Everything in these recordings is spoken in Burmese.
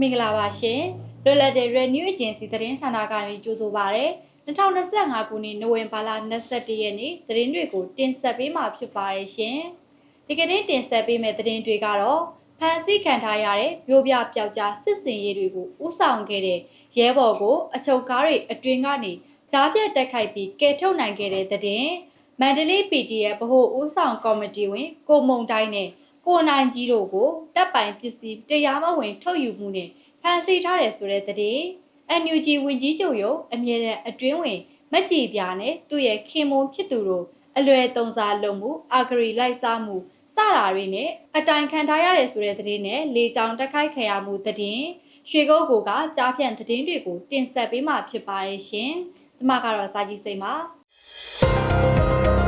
မင်္ဂလာပါရှင်လွတ်လပ်တဲ့ Renew Agency သတင်းဌာနကနေကြိုဆိုပါရစေ2025ခုနှစ်နိုဝင်ဘာလ22ရက်နေ့သတင်းတွေကိုတင်ဆက်ပေးမှာဖြစ်ပါတယ်ရှင်ဒီကနေ့တင်ဆက်ပေးမယ့်သတင်းတွေကတော့ဖန်ဆီးခံထားရတဲ့မျိုးပြပျောက်ကြားစစ်စင်ရေးတွေကိုဥဆောင်ခဲ့တဲ့ရဲဘော်ကိုအချုပ်ကားတွေအတွင်ကနေကြားပြတ်တက်ခိုက်ပြီးကယ်ထုတ်နိုင်ခဲ့တဲ့သတင်းမန္တလေး PDF ဗဟိုဦးဆောင်ကော်မတီဝင်ကိုမုံတိုင်းနဲ့ ကိုနိုင်ကြီးတို့ကိုတပ်ပိုင်ပစ္စည်းတရားမဝင်ထုတ်ယူမှုနဲ့ဖမ်းဆီးထားတယ်ဆိုတဲ့သတင်း NUG ဝင်ကြီးချုပ်ရုံအမြဲတမ်းအတွင်းဝင်မက်ကြီးပြာနဲ့သူ့ရဲ့ခင်မုံဖြစ်သူတို့အလွယ်တုံစားလုပ်မှုအာဂရီလိုက်စားမှုစတာတွေနဲ့အတိုင်ခံထားရတယ်ဆိုတဲ့သတင်းနဲ့လေကြောင်တက်ခိုက်ခရမှုသတင်းရွှေကုတ်ကိုကကြားဖြန့်သတင်းတွေကိုတင်ဆက်ပေးမှာဖြစ်ပါရဲ့ရှင်။ကျမကတော့စာကြီးစိတ်ပါ။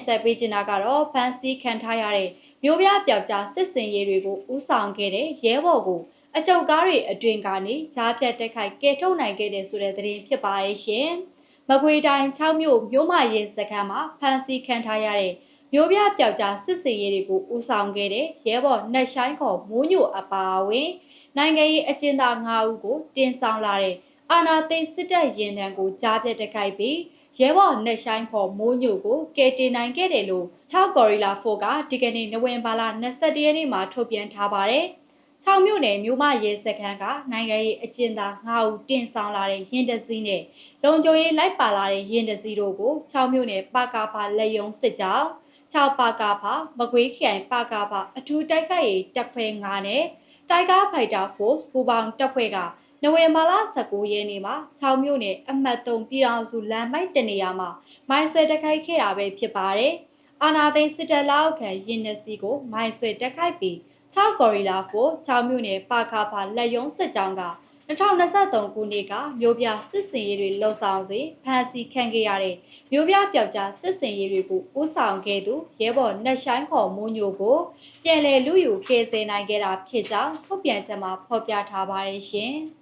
တင်ဆက်ပေးချင်တာကတော့ဖန်စီခံထားရတဲ့မျိုးပြပျောက်ကြားစစ်စင်ရေးတွေကိုဥဆောင်ခဲ့တဲ့ရဲဘော်ကိုအချုပ်ကားတွေအတွင်ကနေကြားဖြတ်တက်ခိုက်ကဲထုတ်နိုင်ခဲ့တဲ့ဆိုတဲ့သတင်းဖြစ်ပါရဲ့ရှင်။မကွေတိုင်း6မြို့မြို့မရင်စခန်းမှာဖန်စီခံထားရတဲ့မျိုးပြပျောက်ကြားစစ်စင်ရေးတွေကိုဥဆောင်ခဲ့တဲ့ရဲဘော်နှက်ဆိုင်ခေါ်မိုးညိုအပါအဝင်နိုင်ငံရေးအကျဉ်းသား9ဦးကိုတင်ဆောင်လာတဲ့အာနာသိန်းစစ်တပ်ရင်တန်းကိုကြားဖြတ်တက်ခိုက်ပြီး ရဲဘော်နှက်ဆိုင်ဖော်မိုးညိုကိုကယ်တင်နိုင်ခဲ့တယ်လို့6 Gorilla 4ကဒီကနေ့နိုဝင်ဘာလ22ရက်နေ့မှာထုတ်ပြန်ထားပါတယ်။6မြို့နယ်မြို့မရဲစခန်းကနိုင်ငံရေးအကျဉ်းသား9ဦးတင်ဆောင်လာတဲ့ရင်တစည်းနဲ့လုံခြုံရေးလိုက်ပါလာတဲ့ရင်တစည်းတို့ကို6မြို့နယ်ပကဖလက်ယုံစစ်ကြောင်း6ပကဖမကွေးခရိုင်ပကဖအထူးတိုက်ခိုက်ရေးတပ်ဖွဲ့9နဲ့တိုက်ကားဖိုက်တာ Force ပူပေါင်းတပ်ဖွဲ့က နိုဝင်ဘာလ19ရက်နေ့မှာ6မြို့နယ်အမှတ်3ပြည်တော်စုလမ်းမိုက်တနေရာမှာမိုင်းဆွဲတက်ခိုက်ခဲ့တာပဲဖြစ်ပါတယ်။အာနာသိန်းစစ်တပ်လောက်ခံရင်နစီကိုမိုင်းဆွဲတက်ခိုက်ပြီး6 Gorilla 4 6မြို့နယ်ပါခါဖာလက်ယုံစစ်ကြောင်းက2023ခုနှစ်ကမြို့ပြစစ်စင်ရေးတွေလှုပ်ဆောင်စေဖမ်းဆီးခံခဲ့ရတဲ့မြို့ပြပျောက်ကြားစစ်စင်ရေးတွေကိုဥဆောင်ခဲ့သူရဲဘော်နှက်ဆိုင်ခေါ်မိုးညိုကိုပြန်လည်လူယူကယ်ဆယ်နိုင်ခဲ့တာဖြစ်ကြောင်းထုတ်ပြန်ချက်မှာဖော်ပြထားပါတယ်ရှင်။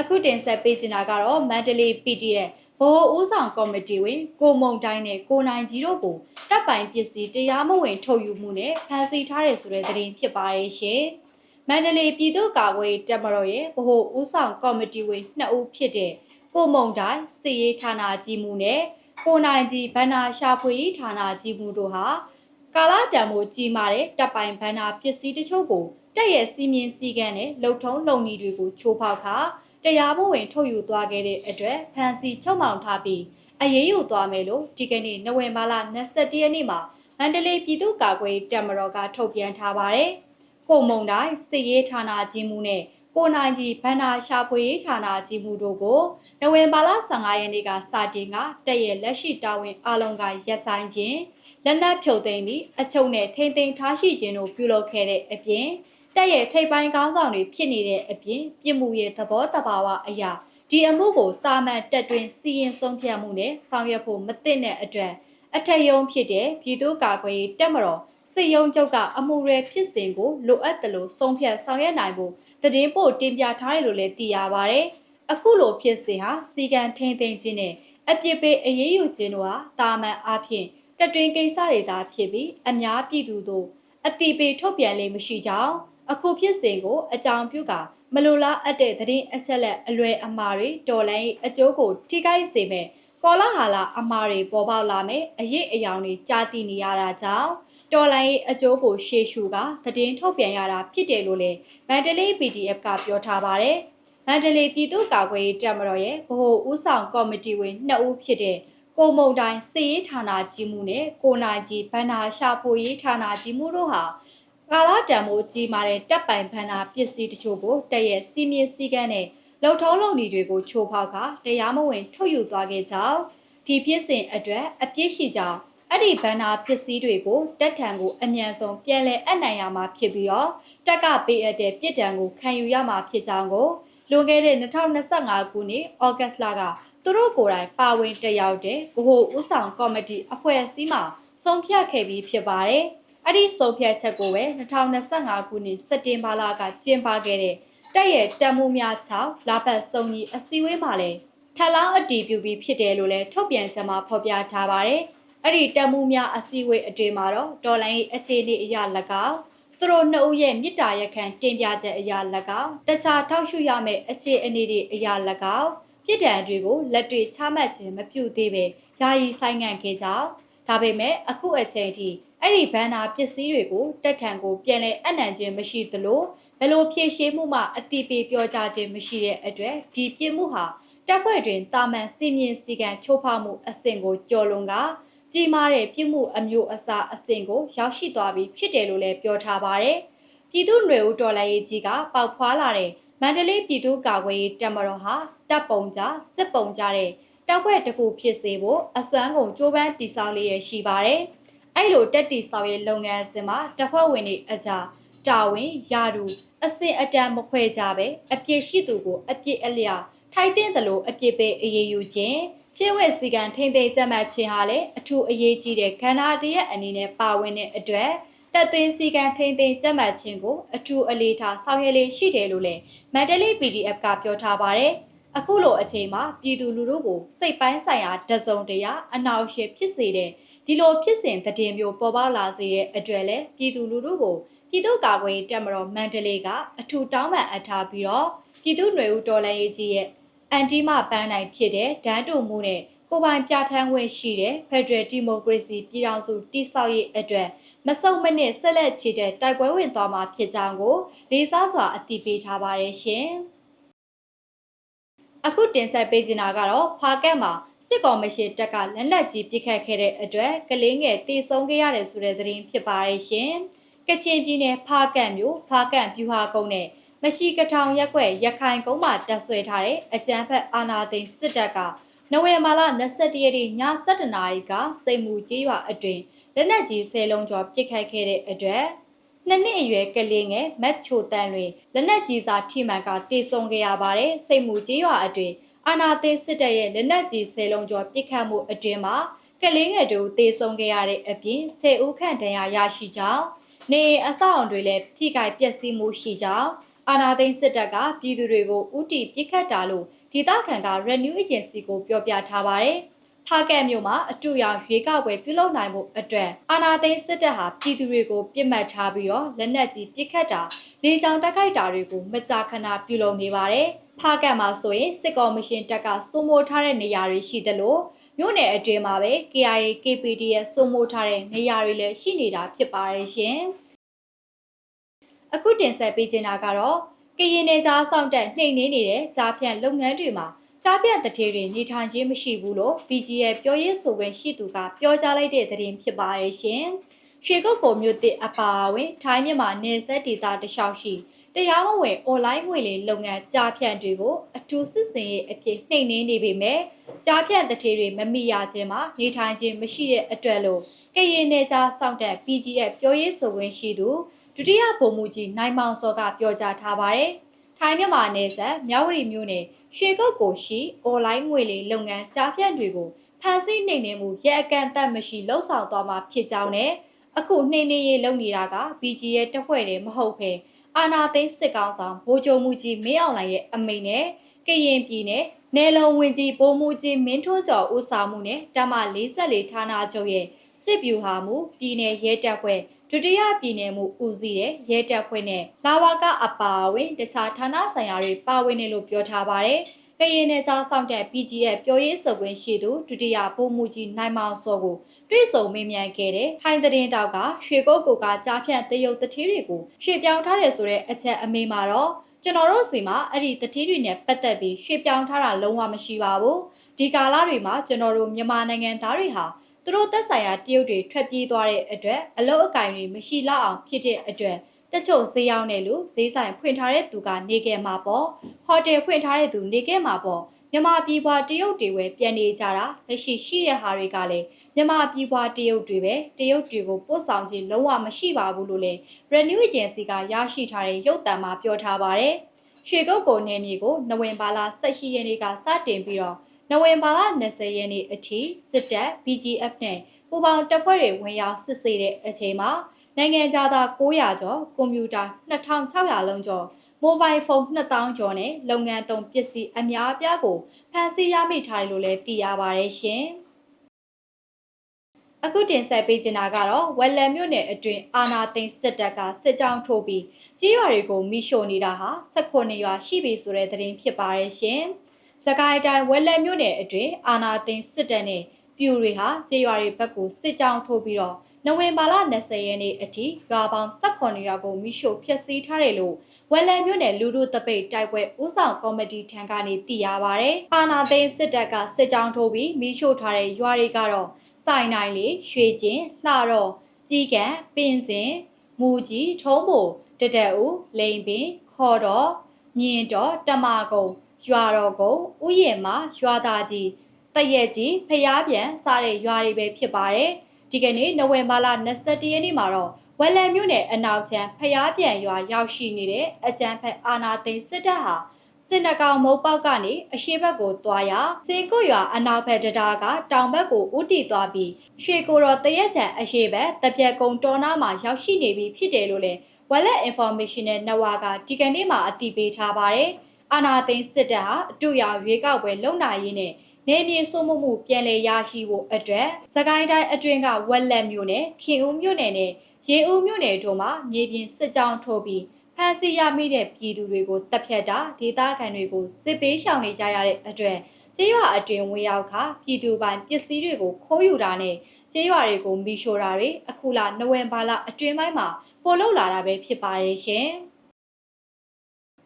အခုတင်ဆက်ပေးချင်တာကတော့မန္တလေး PDF ဘိုးဦးဆောင်ကော်မတီဝင် ကိုမုံတိုင်းနဲ့ကိုနိုင်ကြီးတို့ကိုတပ်ပိုင်ပစ္စည်းတရားမဝင်ထုတ်ယူမှုနဲ့ဖမ်းဆီးထားတယ်ဆိုတဲ့သတင်းဖြစ်ပါရဲ့ရှင်။မန္တလေးပြည်သူ့ကာကွယ်တပ်မတော်ရဲ့ဘိုးဦးဆောင်ကော်မတီဝင်2ဦးဖြစ်တဲ့ကိုမုံတိုင်းစစ်ရေးဌာနကြီးမှုနဲ့ကိုနိုင်ကြီးဗန္နာရှာဖွေရေးဌာနကြီးမှုတို့ဟာကာလာတံမိုးကြီးမာတဲ့တပ်ပိုင်ဗန္နာပစ္စည်းတချို့ကိုတက်ရဲ့စီမင်းစည်းကမ်းနဲ့လုံထုံးလုံနည်းတွေကိုချိုးဖောက်ခါ တရားမဝင်ထုတ်ယူသွားခဲ့တဲ့အတွက်ဖန်စီချုပ်မောင်ထားပြီးအရေးယူသွားမယ်လို့ဒီကနေ့နိုဝင်ဘာလ22ရက်နေ့မှာမန္တလေးပြည်သူ့ကာကွယ်တပ်မတော်ကထုတ်ပြန်ထားပါတယ်။ကိုမုံတိုင်းစစ်ရေးဌာနကြီးမှုနဲ့ကိုနိုင်ကြီးဗန္နာရှာဖွေရေးဌာနကြီးမှုတို့ကိုနိုဝင်ဘာလ15ရက်နေ့ကစတင်ကတက်ရဲ့လက်ရှိတာဝန်အလုံးကရက်ဆိုင်ခြင်းလက်နက်ဖြုတ်သိမ်းပြီးအချုပ်နဲ့ထိမ့်သိမ်းထားရှိခြင်းတို့ပြုလုပ်ခဲ့တဲ့အပြင် တက်ရဲ့ထိပ်ပိုင်းကောင်းဆောင်တွေဖြစ်နေတဲ့အပြင်ပြည်မှုရဲ့သဘောတဘာဝအရာဒီအမှုကိုတာမန်တက်တွင်စီရင်ဆုံးဖြတ်မှုနဲ့ဆောင်ရွက်ဖို့မသင့်တဲ့အတွက်အထက်ယုံဖြစ်တဲ့ပြည်သူ့ကာကွယ်ရေးတပ်မတော်စစ်ယုံချုပ်ကအမှုရဲဖြစ်စဉ်ကိုလိုအပ်တယ်လို့ဆုံးဖြတ်ဆောင်ရွက်နိုင်ဖို့တည်င်းပို့တင်ပြထားတယ်လို့လည်းသိရပါဗျ။အခုလိုဖြစ်စဉ်ဟာစီကံထိန်သိမ်းခြင်းနဲ့အပြစ်ပေးအရေးယူခြင်းတို့ဟာတာမန်အားဖြင့်တက်တွင်ကိစ္စတွေသာဖြစ်ပြီးအများပြည်သူတို့အတိပေးထုတ်ပြန်လေးမရှိကြောင်း အခုဖြစ်စဉ်ကိုအကြောင်းပြုကာမလိုလားအပ်တဲ့သတင်းအချက်လက်အလွယ်အမှားတွေတော်လိုင်းအကျိုးကိုထိခိုက်စေမဲ့ကောလာဟာလာအမှားတွေပေါ်ပေါက်လာမယ်အရေးအယောင်တွေကြားသိနေရတာကြောင့်တော်လိုင်းအကျိုးကိုရှေ့ရှုကသတင်းထုတ်ပြန်ရတာဖြစ်တယ်လို့လည်းမန္တလေး PDF ကပြောထားပါတယ်မန္တလေးပြည်သူ့ကာကွယ်ရေးတပ်မတော်ရဲ့ဗဟိုဦးဆောင်ကော်မတီဝင်2ဦးဖြစ်တဲ့ကိုမုံတိုင်းစစ်ရေးဌာနကြီးမှုနဲ့ကိုနိုင်ကြီးဗန္နာရှာဖွေရေးဌာနကြီးမှုတို့ဟာ ကာလာတံမိုးကြီးမာတဲ့တပ်ပိုင်ဖန်နာပစ္စည်းတချို့ကိုတက်ရဲ့စီမင်းစည်းကမ်းနဲ့လုံထုံးလုံနည်းတွေကိုချိုးဖောက်ကတရားမဝင်ထုတ်ယူသွားခဲ့ကြောင်းဒီဖြစ်စဉ်အတွက်အပြစ်ရှိကြောင်းအဲ့ဒီဘန်နာပစ္စည်းတွေကိုတက်ထံကိုအမြန်ဆုံးပြန်လည်အပ်နိုင်ရမှာဖြစ်ပြီးတော့တက်ကပေးအပ်တဲ့ပြည်တံကိုခံယူရမှာဖြစ်ကြောင်းကိုလွန်ခဲ့တဲ့2025ခုနှစ်ဩဂတ်လကသူတို့ကိုယ်တိုင်ပါဝင်တက်ရောက်တဲ့ဗဟိုဦးဆောင်ကော်မတီအဖွဲ့အစည်းမှဆုံးဖြတ်ခဲ့ပြီးဖြစ်ပါတယ်။ အဲ့ဒီဆုံးဖြတ်ချက်ကိုပဲ2025ခုနှစ်စက်တင်ဘာလကကျင်းပခဲ့တဲ့တက်ရဲ့တက်မှုများ6လာပတ်စုံကြီးအစည်းအဝေးမှာလည်းထပ်လောင်းအတီးပြုပြီးဖြစ်တယ်လို့လည်းထုတ်ပြန်ချက်မှာဖော်ပြထားပါတယ်။အဲ့ဒီတက်မှုများအစည်းအဝေးအတွင်းမှာတော့ဒေါ်လာရေးအခြေအနေအရ၎င်းသူတို့နှစ်ဦးရဲ့မြစ်တာရက်ခံတင်ပြချက်အရာ၎င်းတခြားထောက်ရှုရမယ့်အခြေအနေတွေအရာ၎င်းပြစ်ဒဏ်တွေကိုလက်တွေ့ချမှတ်ခြင်းမပြုသေးပဲယာယီဆိုင်ငံ့ခဲ့ကြောင်းဒါပေမဲ့အခုအချိန်ထိ အဲ့ဒီဘန်နာပစ္စည်းတွေကိုတက်ထန်ကိုပြန်လဲအနံ့ခြင်းမရှိသလိုဘယ်လိုဖြည့်ရှင်းမှုမှအတိပေးပြောကြားခြင်းမရှိတဲ့အတွက်ဒီပြစ်မှုဟာတပ်ဖွဲ့တွင်တာမန်စီမင်းစီကံချိုးဖောက်မှုအဆင့်ကိုကျော်လွန်ကကြီးမားတဲ့ပြစ်မှုအမျိုးအစားအဆင့်ကိုရောက်ရှိသွားပြီးဖြစ်တယ်လို့လည်းပြောထားပါတယ်။ပြည်သူ့ຫນွေဦးတော်လှန်ရေးကြီးကပေါက်ဖွာလာတဲ့မန္တလေးပြည်သူ့ကာကွယ်ရေးတပ်မတော်ဟာတပ်ပုံကြစစ်ပုံကြတဲ့တောက်ဘက်တစ်ခုဖြစ်စေဖို့အစွမ်းကုန်ကြိုးပမ်းတည်ဆောက်လျက်ရှိပါတယ်။ အဲ့လိုတက်တည်ဆောက်ရေးလုပ်ငန်းစဉ်မှာတပ်ဖွဲ့ဝင်တွေအကြတာဝန်ယာတူအစင်အတန်မခွဲကြပဲအပြစ်ရှိသူကိုအပြစ်အလျောက်ထိုက်တဲ့သလိုအပြစ်ပေးအရေးယူခြင်းကျင့်ဝတ်စည်းကမ်းထိမ့်သိမ်းကြမှတ်ခြင်းဟာလည်းအထူးအရေးကြီးတဲ့ခန္ဓာတရက်အနေနဲ့ပါဝင်တဲ့အတွက်တက်သွင်းစည်းကမ်းထိမ့်သိမ်းကြမှတ်ခြင်းကိုအထူးအလေးထားဆောင်ရွက်လေးရှိတယ်လို့လည်းမန္တလေး PDF ကပြောထားပါတယ်။အခုလိုအချိန်မှာပြည်သူလူထုကိုစိတ်ပိုင်းဆိုင်ရာတစုံတရာအနောက်ရှေဖြစ်စေတဲ့ ဒီလိုဖြစ်စဉ်တည်င်းမျိုးပေါ်ပေါက်လာစေတဲ့အတွက်လည်းပြည်သူလူထုကိုပြည်သူ့ကာကွယ်ရေးတပ်မတော်မန္တလေးကအထူးတောင်းပန်အပ်ထားပြီးတော့ပြည်သူ့ຫນွေဦးတော်လှန်ရေးကြီးရဲ့အန်တီမပန်းနိုင်ဖြစ်တဲ့ဒန်းတူမှုနဲ့ကိုပိုင်ပြဋ္ဌာန်းခွင့်ရှိတဲ့ Federal Democracy ပြည်ထောင်စုတည်ဆောက်ရေးအတွက်မစုံမနစ်ဆက်လက်ချီတဲ့တိုက်ပွဲဝင်သွားမှာဖြစ်ကြောင်းကိုလေးစားစွာအတည်ပြုထားပါတယ်ရှင်။အခုတင်ဆက်ပေးချင်တာကတော့ဖာကက်မှာ စစ်ကောင်မရှင်တပ်ကလက်နက်ကြီးပစ်ခတ်ခဲ့တဲ့အတွက်ကလေးငယ်တေဆုံးခဲ့ရတယ်ဆိုတဲ့သတင်းဖြစ်ပါတယ်ရှင်။ကချင်ပြည်နယ်ဖာကန့်မြို့ဖာကန့်ပြူဟာကုန်းနဲ့မရှိကထောင်ရက်ွက်ရခိုင်ကုန်းမှာတပ်ဆွဲထားတဲ့အကြမ်းဖက်အာဏာသိမ်းစစ်တပ်ကနိုဝင်ဘာလ22ရက်နေ့ည7:00နာရီကစိတ်မူကြီးရွာအတွင်လက်နက်ကြီးဆယ်လုံးကျော်ပစ်ခတ်ခဲ့တဲ့အတွက်နှစ်နှစ်အရွယ်ကလေးငယ်မတ်ချိုတန်တွင်လက်နက်ကြီးစာထိမှန်ကတေဆုံးခဲ့ရပါတယ်စိတ်မူကြီးရွာအတွင် အာနာသိစစ်တပ်ရဲ့လက်နက်ကြီးဆယ်လုံးကျော်ပစ်ခတ်မှုအတွင်မှာကလေးငယ်တို့တေဆုံးခဲ့ရတဲ့အပြင်ဆယ်ဦးခန့်ဒဏ်ရာရရှိကြောင်းနေအဆောက်အုံတွေလည်းထိခိုက်ပျက်စီးမှုရှိကြောင်းအာနာသိစစ်တပ်ကပြည်သူတွေကိုဥတီပစ်ခတ်တာလို့ဒေသခံက Renew Agency ကိုပြောပြထားပါတယ်။ဖားကဲမြို့မှာအတူရောင်ရွေးကောက်ပွဲပြုလုပ်နိုင်မှုအတွက်အာနာသိန်းစစ်တပ်ဟာပြည်သူတွေကိုပြစ်မှတ်ထားပြီးတော့လက်နက်ကြီးပစ်ခတ်တာလေကြောင်းတိုက်ခိုက်တာတွေကိုမကြာခဏပြုလုပ်နေပါတယ်။ ဖားကဲမှာဆိုရင်စစ်ကော်မရှင်တပ်ကစိုးမိုးထားတဲ့နေရာတွေရှိသလိုမြို့နယ်အတွင်းမှာပဲ KIA KPD ရဲ့စိုးမိုးထားတဲ့နေရာတွေလည်းရှိနေတာဖြစ်ပါတယ်ရှင်။အခုတင်ဆက်ပေးချင်တာကတော့ကရင်နယ်ကြားဆောင်တက်နှိမ်နှင်းနေတဲ့ကြားဖြန့်လုပ်ငန်းတွေမှာကြားပြတ်တထေးတွေနေထိုင်ခြင်းမရှိဘူးလို့ PGL ပြောရေးဆိုခွင့်ရှိသူကပြောကြားလိုက်တဲ့သတင်းဖြစ်ပါရဲ့ရှင်။ရွှေကုတ်ကိုမြို့တစ်အပါအဝင်ထိုင်းမြန်မာနယ်စပ်ဒေသတလျှောက်ရှိ တရားမဝင်အွန်လိုင်းငွေလေလုပ်ငန်းကြားဖြန့်တွေကိုအထူးစစ်စင်ရေးအဖြစ်နှိမ်နင်းနေပေမဲ့ကြားဖြန့်တထေးတွေမမိရခြင်းမှာနေထိုင်ခြင်းမရှိတဲ့အတွက်လို့ကရင်နယ်ကြားစောင့်တဲ့ PGL ပြောရေးဆိုခွင့်ရှိသူဒုတိယဗိုလ်မှူးကြီးနိုင်မောင်စောကပြောကြားထားပါတယ်။ထိုင်းမြန်မာနယ်စပ်မြဝတီမြို့နယ်ရွှေကုတ်ကိုရှိအွန်လိုင်းငွေလေလုပ်ငန်းကြားဖြန့်တွေကိုဖန်ဆီးနှိမ်နင်းမှုရဲအကန့်အသတ်မရှိလှုံ့ဆော်သွားမှာဖြစ်ကြောင်းနဲ့အခုနှိမ်နင်းရေးလုပ်နေတာက BG ရဲ့တပ်ဖွဲ့တွေမဟုတ်ဘဲ အာနာသိန်းစစ်ကောင်ဆောင်ဗိုလ်ချုပ်မှုကြီးမင်းအောင်လှိုင်ရဲ့အမိန့်နဲ့ကရင်ပြည်နယ်နယ်လုံဝင်ကြီးဗိုလ်မှူးကြီးမင်းထွန်းကျော်ဦးဆောင်မှုနဲ့တမ44ဌာနချုပ်ရဲ့စစ်ဗျူဟာမှုပြည်နယ်ရဲတပ်ဖွဲ့ဒုတိယပြည်နယ်မှုဦးစီးတဲ့ရဲတပ်ဖွဲ့နဲ့လာဝကအပါအဝင်တခြားဌာနဆိုင်ရာတွေပါဝင်တယ်လို့ပြောထားပါတယ်။ကရင်နယ်ကြားဆောင်တဲ့ PGF ပြောရေးဆိုခွင့်ရှိသူဒုတိယဗိုလ်မှူးကြီးနိုင်မောင်စောကို တွေ့ဆုံမေးမြန်းခဲ့တဲ့ထိုင်းသတင်းတောက်ကရွှေကုတ်ကိုကကြားဖြန့်တရုတ်တတိတွေကိုရွှေပြောင်းထားတယ်ဆိုတဲ့အချက်အမေမှာတော့ကျွန်တော်တို့စီမှာအဲ့ဒီတတိတွေနဲ့ပတ်သက်ပြီးရွှေပြောင်းထားတာလုံးဝမရှိပါဘူး။ဒီကာလတွေမှာကျွန်တော်တို့မြန်မာနိုင်ငံသားတွေဟာသူတို့သက်ဆိုင်ရာတရုတ်တွေထွက်ပြေးသွားတဲ့အတွက်အလုတ်အကင်တွေမရှိလောက်အောင်ဖြစ်တဲ့အတွက်တချို့ဈေးရောက်နေလို့ဈေးဆိုင်ဖွင့်ထားတဲ့သူကနေခဲ့မှာပေါ့ဟိုတယ်ဖွင့်ထားတဲ့သူနေခဲ့မှာပေါ့မြန်မာပြည်ပွားတရုတ်တွေပဲပြန်နေကြတာလက်ရှိရှိတဲ့ဟာတွေကလည်း မြန်မာပြည်ပွားတရုတ်တွေပဲတရုတ်တွေကိုပို့ဆောင်ခြင်းလုံးဝမရှိပါဘူးလို့လည်း Renew Agency ကရရှိထားတဲ့ရုပ်သံမှာပြောထားပါတယ်ရွှေကုတ်ကိုနေမြေကိုနဝင်ဘာလ18ရက်နေ့ကစတင်ပြီးတော့နိုဝင်ဘာလ20ရက်နေ့အထိစစ်တပ် BGF နဲ့ပူပေါင်းတပ်ဖွဲ့တွေဝင်ရောက်စစ်ဆေးတဲ့အချိန်မှာနိုင်ငံခြားသား900ကျော်ကွန်ပျူတာ2600လုံးကျော်မိုဘိုင်းဖုန်း2000ကျော်နဲ့လုပ်ငန်းသုံးပစ္စည်းအများအပြားကိုဖမ်းဆီးရမိထားတယ်လို့လည်းသိရပါတယ်ရှင်။ အခုတင်ဆက်ပေးချင်တာကတော့ဝက်လက်မြို့နယ်အတွင်းအာနာသိန်းစစ်တပ်ကစစ်ကြောင်းထိုးပြီးကြေးရွာတွေကိုမိရှို့နေတာဟာ18ရွာရှိပြီဆိုတဲ့သတင်းဖြစ်ပါတယ်ရှင်။စကိုင်းတိုင်းဝက်လက်မြို့နယ်အတွင်းအာနာသိန်းစစ်တပ်နဲ့ပြူတွေဟာကြေးရွာတွေဘက်ကိုစစ်ကြောင်းထိုးပြီးတော့နိုဝင်ဘာလ20ရက်နေ့အထိရွာပေါင်း18ရွာကိုမိရှို့ဖျက်ဆီးထားတယ်လို့ဝက်လန်မြို့နယ်လူထုတပိတ်တိုက်ပွဲဦးဆောင်ကော်မတီထံကနေသိရပါဗျ။အာနာသိန်းစစ်တပ်ကစစ်ကြောင်းထိုးပြီးမိရှို့ထားတဲ့ရွာတွေကတော့ စိုင်နိုင်လေးရွှေကျင်းလှတော့ကြီးကံပင်စင်မူကြီးထုံးဖို့တတက်ဦးလိန်ပင်ခေါ်တော့မြင်တော့တမကုံရွာတော်ကုံဥယျာဉ်မှာရွာသားကြီးတရက်ကြီးဖျားပြန်စားတဲ့ရွာတွေပဲဖြစ်ပါတယ်ဒီကနေ့နိုဝင်ဘာလ22ရက်နေ့မှာတော့ဝက်လန်မြို့နယ်အနောက်ချမ်းဖျားပြန်ရွာရောက်ရှိနေတဲ့အကြမ်းဖက်အာနာသိန်းစစ်တပ်ဟာ စစ်နကောင်မုတ်ပေါက်ကနေအရှိဘက်ကိုသွားရစင်ကုတ်ရွာအနောက်ဘက်တရားကတောင်ဘက်ကိုဥတီသွားပြီးရွှေကိုတော်တရက်ချံအရှိဘက်တပြက်ကုံတော်နာမှာရောက်ရှိနေပြီဖြစ်တယ်လို့လည်း Wallet Information နဲ့ Network ကဒီကနေ့မှအတည်ပြုထားပါတယ်။အာနာသိန်းစစ်တပ်ဟာအတူရောက်ရွေးကောက်ပွဲလုံနိုင်ရင်းနဲ့နေမြေစုမှုမှုပြန်လည်ရရှိဖို့အတွက်စကိုင်းတိုင်းအတွင်းကဝက်လက်မြို့နယ်ခင်ဦးမြို့နယ်နဲ့ရေဦးမြို့နယ်တို့မှာမြေပြင်စစ်ကြောင်းထိုးပြီး ဖမ်းဆီးရမိတဲ့ပြည်သူတွေကိုတပ်ဖြတ်တာဒေသခံတွေကိုစစ်ပေးရှောင်နေကြရတဲ့အတွက်ကျေးရွာအတွင်ဝင်ရောက်ခါပြည်သူပိုင်ပစ္စည်းတွေကိုခိုးယူတာနဲ့ကျေးရွာတွေကိုမိရှို့တာတွေအခုလနိုဝင်ဘာလအတွင်းပိုင်းမှာပို့လောက်လာတာပဲဖြစ်ပါရဲ့ရှင်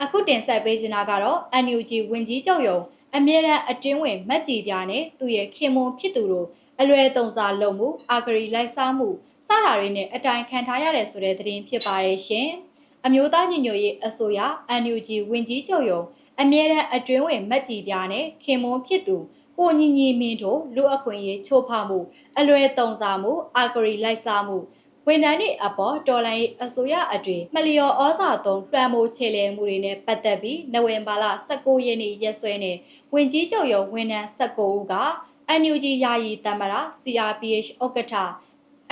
အခုတင်ဆက်ပေးချင်တာကတော့ NUG ဝင်ကြီးချုပ်ယုံအမြဲတမ်းအတွင်းဝင်မက်ကြီးပြားနဲ့သူ့ရဲ့ခင်မွန်ဖြစ်သူတို့အလွယ်တုံစာလုပ်မှုအာဂရီလိုက်စားမှုစတာတွေနဲ့အတိုင်ခံထားရတဲ့ဆိုတဲ့သတင်းဖြစ်ပါရဲ့ရှင်။ အမျိုးသားညီညွတ်ရေးအစိုးရ NUG ဝင်ကြီးချုပ်ယုံအမြဲတမ်းအတွင်းဝင်မက်ကြီးပြားနဲ့ခင်မွန်ဖြစ်သူကိုညီညီမင်းတို့လူအခွင့်ရေးချိုးဖောက်မှုအလွယ်တုံစာမှုအာဂရီလိုက်စားမှုဝန်ထမ်းတွေအပေါ်တော်လိုင်းအစိုးရအတွင်မလျော်ဩဇာသုံးလွှမ်းမိုးခြေလှယ်မှုတွေနဲ့ပတ်သက်ပြီးနိုဝင်ဘာလ19ရက်နေ့ရက်စွဲနဲ့ဝင်ကြီးချုပ်ရုံဝန်ထမ်း19ဦးက NUG ယာယီတမရ CRPH ဥက္ကဋ္ဌ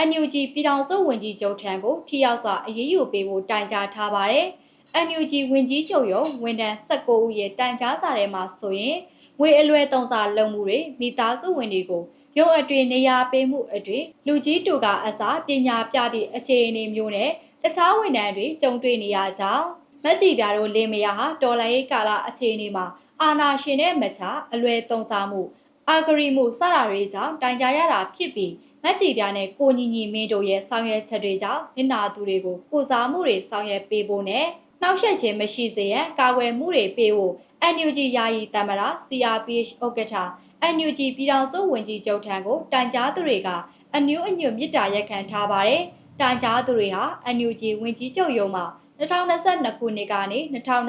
NUG ပြည်ထောင်စုဝန်ကြီးချုပ်ထံကိုထိရောက်စွာအရေးယူပေးဖို့တိုင်ကြားထားပါတယ်။ NUG ဝန်ကြီးချုပ်ရုံဝန်ထမ်း19ဦးရဲ့တိုင်ကြားစာထဲမှာဆိုရင်ငွေအလွယ်တုံးစာလုံမှုတွေမိသားစုဝင်တွေကိုရုံအတွင်နေရာပေးမှုအတွင်လူကြီးတူကအစားပညာပြသည့်အခြေအနေမျိုးနဲ့တခြားဝန်ထမ်းတွေကြုံတွေ့နေရကြောင်းမက်ကြီးပြတို့လင်းမယားဟာတော်လိုင်းရေးကာလအခြေအနေမှာအာနာရှင်တဲ့မချအလွယ်တုံးစားမှုအာဂရီမှုစတာတွေကြောင့်တိုင်ကြားရတာဖြစ်ပြီး မက်ကြီးပြနဲ့ကိုညီညီမင်းတို့ရဲ့ဆောင်ရွက်ချက်တွေကြောင့်နင်နာသူတွေကိုကိုစားမှုတွေဆောင်ရွက်ပေးဖို့နဲ့နှောက်ယှက်ခြင်းမရှိစေရန်ကာကွယ်မှုတွေပေးဖို့ NUG ယာယီတမရ CRPH ဥက္ကဋ္ဌ NUG ပြည်ထောင်စုဝန်ကြီးချုပ်ထံကိုတိုင်ကြားသူတွေကအနည်းအညွတ်မြစ်တာရက်ခံထားပါတယ်။တိုင်ကြားသူတွေဟာ NUG ဝန်ကြီးချုပ်ရုံးမှာ2022ခုနှစ်ကနေ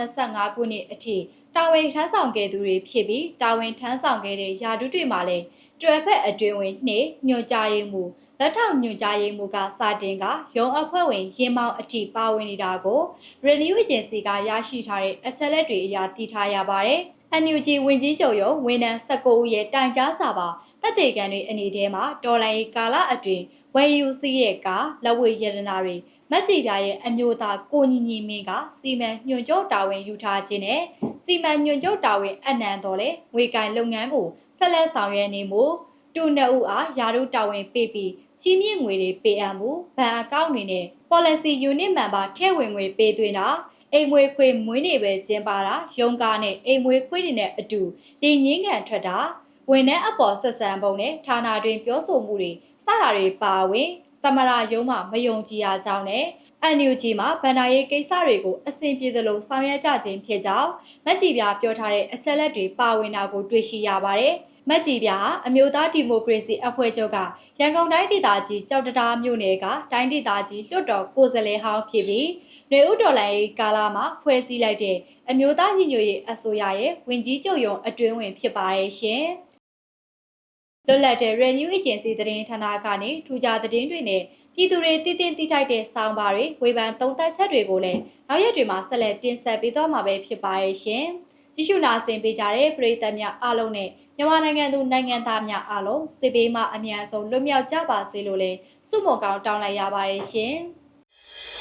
2025ခုနှစ်အထိတာဝန်ထမ်းဆောင်ခဲ့သူတွေဖြစ်ပြီးတာဝန်ထမ်းဆောင်ခဲ့တဲ့ယာတုတွေမှာလည်း တွယ်ဖက်အတွင်ဝင်နှင့်ညွှန်ကြားရေးမှုလက်ထောက်ညွှန်ကြားရေးမှုကစာတင်ကရုံးအဖွဲ့ဝင်ရင်းမောင်းအထိပါဝင်နေတာကို Renew Agency ကရရှိထားတဲ့အချက်လက်တွေအရသိထားရပါတယ်။ NUG ဝင်ကြီးချုပ်ရုံးဝန်ထမ်း19ဦးရဲ့တိုင်ကြားစာပါတက်တေကန်တွေအနေထဲမှာဒေါ်လာရေးကာလအတွင်းဝယ်ယူစီးရဲ့ကလက်ဝဲရတနာတွေမက်ကြီးပြရဲ့အမျိုးသားကိုညီညီမင်းကစီမံညွှန်ချုပ်တာဝန်ယူထားခြင်းနဲ့စီမံညွှန်ချုပ်တာဝန်အနံတော်လဲငွေကင်လုပ်ငန်းကို ဆက်လက်ဆောင်ရွက်နေမှုတူနှစ်ဦးအားယာရုတာဝန်ပေးပြီးကြီးမြင့်ငွေတွေပေးအပ်မှုဘဏ်အကောင့်တွေနဲ့ policy unit member ထည့်ဝင်ငွေပေးသွင်းတာအိမ်မွေခွေမွေးနေပဲကျင်းပါတာရုံကားနဲ့အိမ်မွေခွေးတွေနဲ့အတူဒီငင်းကန်ထွက်တာဝန်ထမ်းအပေါ်ဆက်ဆံပုံနဲ့ဌာနတွင်ပြောဆိုမှုတွေစတာတွေပါဝင်သမရယုံမှမယုံကြည်ရကြောင်းနဲ့ NUG မှာဗန္ဒာရေးကိစ္စတွေကိုအဆင်ပြေသလိုဆောင်ရွက်ကြခြင်းဖြစ်ကြောင်းမက်ကြီးပြပြောထားတဲ့အချက်လက်တွေပါဝင်တာကိုတွေ့ရှိရပါတယ်။ မက်ကြီးပြဟာအမျိုးသားဒီမိုကရေစီအဖွဲ့ချုပ်ကရန်ကုန်တိုင်းဒေသကြီးကြောက်တတားမြို့နယ်ကတိုင်းဒေသကြီးလွှတ်တော်ကိုယ်စားလှယ်ဟောင်းဖြစ်ပြီးနေဦးတော်လိုင်းကာလာမှာဖွဲ့စည်းလိုက်တဲ့အမျိုးသားညီညွတ်ရေးအစိုးရရဲ့ဝင်ကြီးချုပ်ရုံအတွင်းဝင်ဖြစ်ပါရဲ့ရှင်။လွတ်လပ်တဲ့ Renew Agency သတင်းဌာနကနေထူးခြားသတင်းတွေနဲ့ပြည်သူတွေတည်တည်တိထိုက်တဲ့ဆောင်းပါးတွေဝေဖန်သုံးသပ်ချက်တွေကိုလည်းနောက်ရက်တွေမှာဆက်လက်တင်ဆက်ပေးသွားမှာပဲဖြစ်ပါရဲ့ရှင်။ကြည့်ရှုနာဆင်ပေးကြတဲ့ပရိသတ်များအားလုံးနဲ့ မြန်မာနိုင်ငံသူနိုင်ငံသားများအားလုံးစစ်ဘေးမှအမြန်ဆုံးလွတ်မြောက်ကြပါစေလို့လည်းဆုမွန်ကောင်းတောင်းလိုက်ရပါတယ်ရှင်။